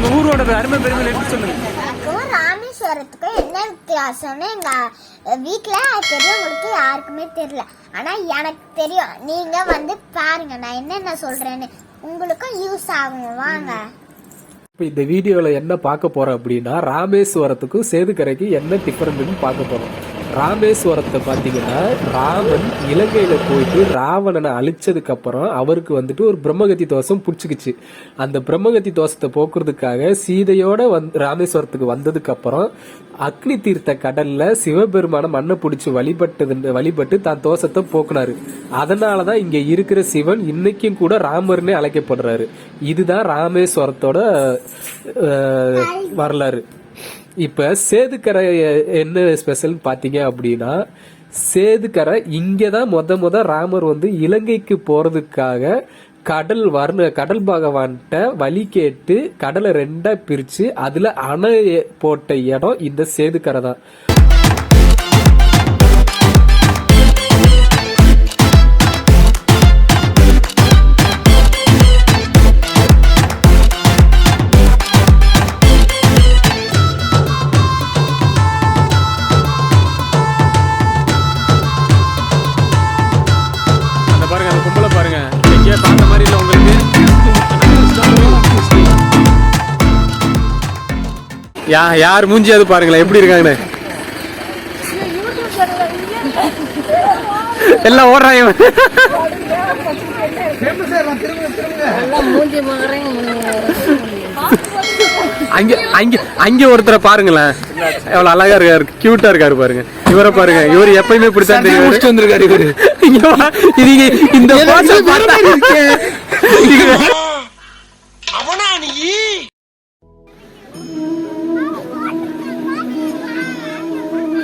உங்க ஊரோட அருமை பெருமை எடுத்து சொல்லுங்க? ராமேஸ்வரத்துக்கும் என்ன வித்தியாசம்னு எங்க வீட்ல பெரியவங்களுக்கு யாருக்குமே தெரியல. ஆனா எனக்கு தெரியும். நீங்க வந்து பாருங்க நான் என்னென்ன சொல்றேன்னு. உங்களுக்கும் யூஸ் ஆகும். வாங்க. இப்போ இந்த வீடியோவில் என்ன பார்க்க போறோம் அப்படின்னா ராமேஸ்வரத்துக்கும் சேதுக்கரைக்கு என்ன டிஃபரெண்ட்னு பார்க்க போறோம். ராமேஸ்வரத்தை பார்த்தீங்கன்னா ராமன் இலங்கையில் போயிட்டு ராவணனை அழிச்சதுக்கப்புறம் அவருக்கு வந்துட்டு ஒரு பிரம்மகத்தி தோஷம் பிடிச்சிக்கிச்சு. அந்த பிரம்மகத்தி தோஷத்தை போக்குறதுக்காக சீதையோட வந் ராமேஸ்வரத்துக்கு வந்ததுக்கப்புறம் அக்னி தீர்த்த கடல்ல சிவபெருமான மண்ணை பிடிச்சி வழிபட்டது வழிபட்டு தான் தோஷத்தை போக்குனாரு. அதனாலதான் இங்கே இருக்கிற சிவன் இன்னைக்கும் கூட ராமர்னே அழைக்கப்படுறாரு. இதுதான் ராமேஸ்வரத்தோட வரலாறு. இப்போ சேதுக்கரை என்ன ஸ்பெஷல்னு பார்த்தீங்க அப்படின்னா சேதுக்கரை இங்கே தான் மொத மொத ராமர் வந்து இலங்கைக்கு போகிறதுக்காக கடல் வர்ண கடல் பகவான்கிட்ட வழி கேட்டு கடலை ரெண்டாக பிரித்து அதில் அணை போட்ட இடம் இந்த சேதுக்கரை தான் யா யார் மூஞ்சி அது பாருங்களேன். எப்படி இருக்காங்கன்னு. எல்லாம் ஓடுறாங்க அங்க அங்க அங்க ஒருத்தரை பாருங்களேன். எவ்வளவு அழகா இருக்காரு கியூட்டா இருக்காரு பாருங்க. இவரை பாருங்க. இவர் எப்பயுமே இப்படித்தான் தெரியும் வந்திருக்காரு இவரு. இந்த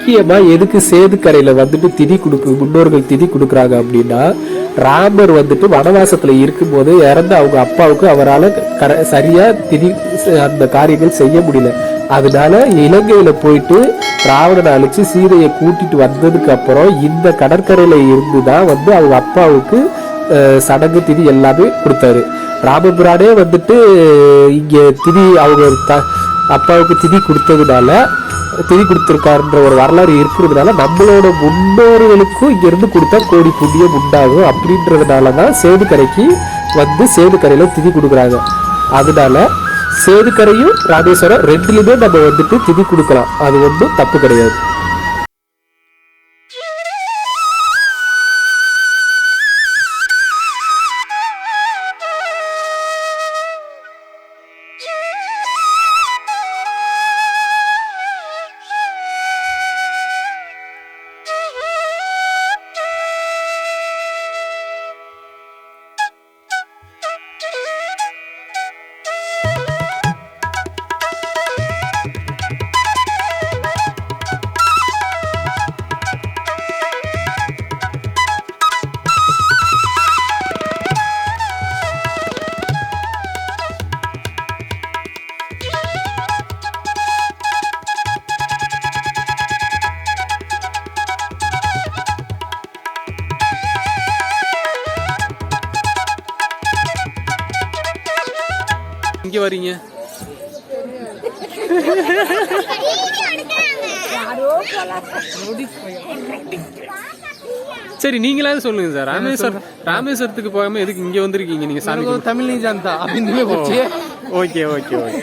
முக்கியமாக எதுக்கு சேதுக்கரையில் வந்துட்டு திதி கொடுக்கு முன்னோர்கள் திதி கொடுக்குறாங்க அப்படின்னா ராமர் வந்துட்டு வனவாசத்தில் இருக்கும்போது இறந்த அவங்க அப்பாவுக்கு அவரால் கர- சரியாக திதி அந்த காரியங்கள் செய்ய முடியல. அதனால இலங்கையில போயிட்டு ராவணனை அழிச்சு சீதையை கூட்டிட்டு வந்ததுக்கு அப்புறம் இந்த கடற்கரையில இருந்து தான் வந்து அவங்க அப்பாவுக்கு சடங்கு திதி எல்லாமே கொடுத்தாரு. ராமபுரானே வந்துட்டு இங்கே திதி அவங்க த- அப்பாவுக்கு திதி கொடுத்ததுனால திதி கொடுத்துருக்காருன்ற ஒரு வரலாறு இருக்கிறதுனால நம்மளோட முன்னோர்களுக்கும் இங்கேருந்து கொடுத்தா கோடி புண்ணியம் உண்டாகும். அப்படின்றதுனால தான் சேதுக்கரைக்கு வந்து சேதுக்கரையில் திதி கொடுக்குறாங்க. அதனால சேதுக்கரையும் ராமேஸ்வரம் ரெண்டுலையுமே நம்ம வந்துட்டு திதி கொடுக்கலாம். அது ஒன்றும் தப்பு கிடையாது. இங்க வரீங்க? சரி நீங்களாவது சொல்லுங்க சார். ராமேஸ்வரம் ராமேஸ்வரத்துக்கு போகாம எதுக்கு இங்க வந்திருக்கீங்க நீங்க சாமி? தமிழ் நீ ஜான்தா அப்படின்னு போச்சு ஓகே ஓகே ஓகே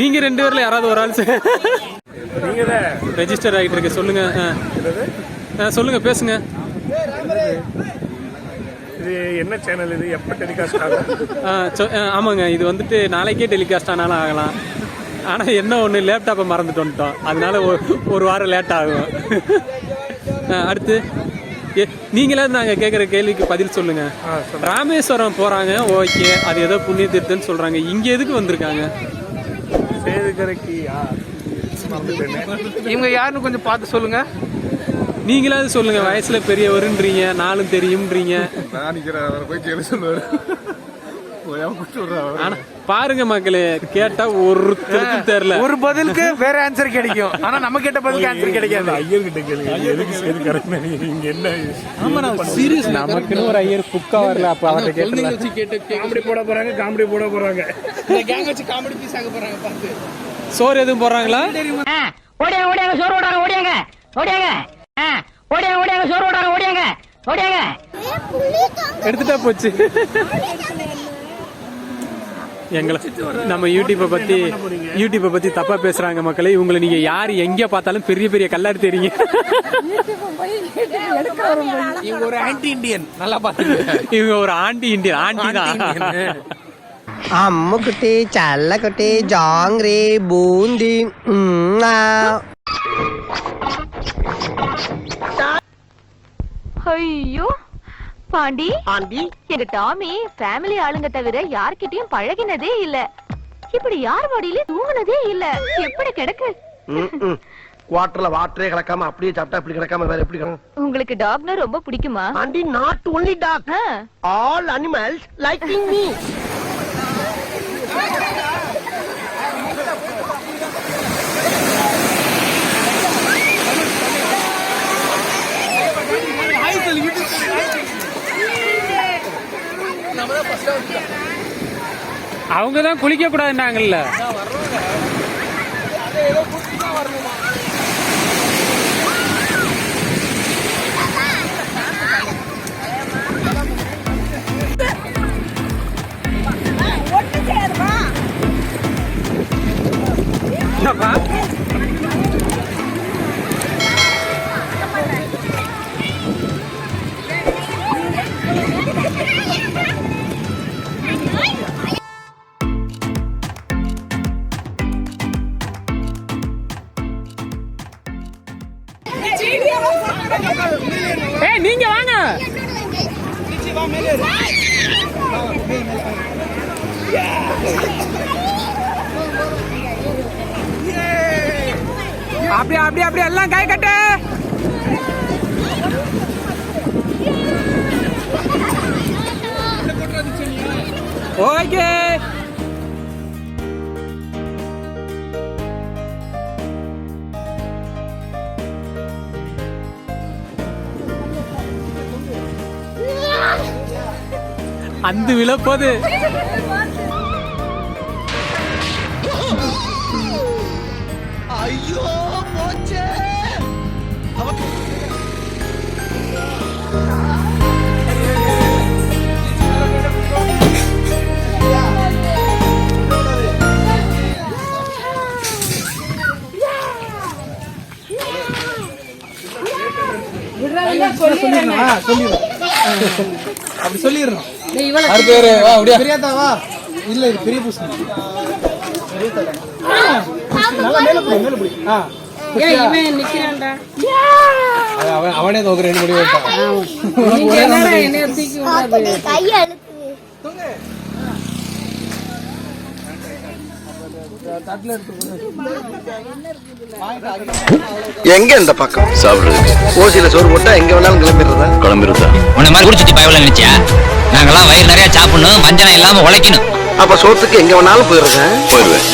நீங்க ரெண்டு பேர்ல யாராவது ஒரு ஆள் ரெஜிஸ்டர் ஆகிட்டு இருக்கு. சொல்லுங்க. சொல்லுங்க பேசுங்க. இது என்ன சேனல் இது? எப்போ டெலிகாஸ்ட் ஆகும்? ஆமாங்க. இது வந்துட்டு நாளைக்கே டெலிகாஸ்ட் ஆனாலும் ஆகலாம். ஆனா என்ன ஒண்ணு லேப்டாப்பை மறந்துட்டு வந்துட்டோம். அதனால ஒரு- ஒரு வாரம் லேட் ஆகும். அடுத்து நீங்களே நாங்க கேக்குற கேள்விக்கு பதில் சொல்லுங்க. ராமேஸ்வரம் போறாங்க ஓகே. அது ஏதோ புண்ணிய தீர்த்தம்னு சொல்றாங்க. இங்க எதுக்கு வந்திருக்காங்க? கரைக்கு ஆ, மறந்துட்டேனே. இவங்க யாருன்னு கொஞ்சம் பார்த்து சொல்லுங்க. நீங்களாவது சொல்லுங்க வயசுல பெரியவருன்றீங்க நாளும் தெரியும்ன்றீங்க. நான் நிக்கிறேன் அவரை போய் கேள்வி சொல்லுவாரு. ஆனா பாருங்க மக்களே கேட்டா ஒருத்தருக்கும் தெரியல ஒரு பதிலுக்கு வேற ஆன்சர் கிடைக்கும். ஆனா நம்ம கேட்ட பதிலுக்கு ஆன்சர் கிடைக்காது. ஐயர் கிட்ட கேளுங்க எதுக்கு சேது கரைக்கு நீங்க என்ன? நமக்குன்னு ஒரு ஐயர் குக்கா வரல அப்ப அவர்கிட்ட கேட்டு வச்சு கேட்டு காமெடி போட போறாங்க காமெடி போட போறாங்க. இந்த கேங் வச்சு காமெடி பீஸ் ஆக போறாங்க பார்த்து. சோறு எதுவும் போடுறாங்களா? ஆ, ஓடியாங்க ஓடியாங்க சோறு ஓடாங்க ஓடியாங்க ஓடியாங்க ஏ, புள்ளி தொங்க எடுத்துட்டா போச்சு. எங்களை நம்ம யூடியூப்பை பத்தி யூடியூப்பை பத்தி தப்பா பேசுறாங்க மக்களே. இவங்களை நீங்க யார் எங்க பார்த்தாலும் பெரிய பெரிய கல்லாடி தெரியுங்க இவங்க ஒரு ஆன்டி இண்டியன் நல்லா பார்த்து இவங்க ஒரு ஆண்டி இண்டியன் ஆண்டி தான். அம்முக்குட்டி சல்லக்குட்டி ஜாங்கிரி பூந்தி ஐயோ. பாண்டி. ఆంటీ எங்க டாமி ஃபேமிலி ஆளுங்க தவிர யார்கிட்டயும் பழகினதே இல்ல. இப்படி யார் வடியில தூங்குனதே இல்ல. எப்படி கிடக்கு? குவார்டர்ல வாட்டரே கலக்காம அப்படியே சாப்பிட்டா இப்படி கிடக்காம வேற எப்படி கிடக்கும்? உங்களுக்கு டாக்னா ரொம்ப பிடிக்குமா? Aunty not only dog all animals liking me அவங்க தான் குளிக்க கூடாதுன்னாங்கல்ல நீங்க வாங்க. அப்படியே அப்படியே அப்படியே எல்லாம் கை கட்டு. ஓகே. அந்த விழப்போது. ஐயோ போச்சே அப்படி சொல்லிடுறோம். அடுத்த பேரு? வா அப்படியே. பெரியாத்தா வா. இல்ல இது பெரிய பூசணி. நல்லா மேல மேல ஆ. அவன் அவனே தோக்குற ரெண்டு முடிவு கை அழுத்து எங்க இந்த பக்கம்? சாப்பிடுறது ஓசியில சோறு போட்டா எங்க வேணாலும் கிளம்பிடுறதா? குழம்பிருந்தா உன்னை மாதிரி குடிச்சிட்டு பயவில்லை நினைச்சியா நாங்கெல்லாம் வயிறு நிறைய சாப்பிடணும் வஞ்சனம் இல்லாம உழைக்கணும். அப்ப சோத்துக்கு எங்க வேணாலும் போயிடுறேன். போயிடுவேன்.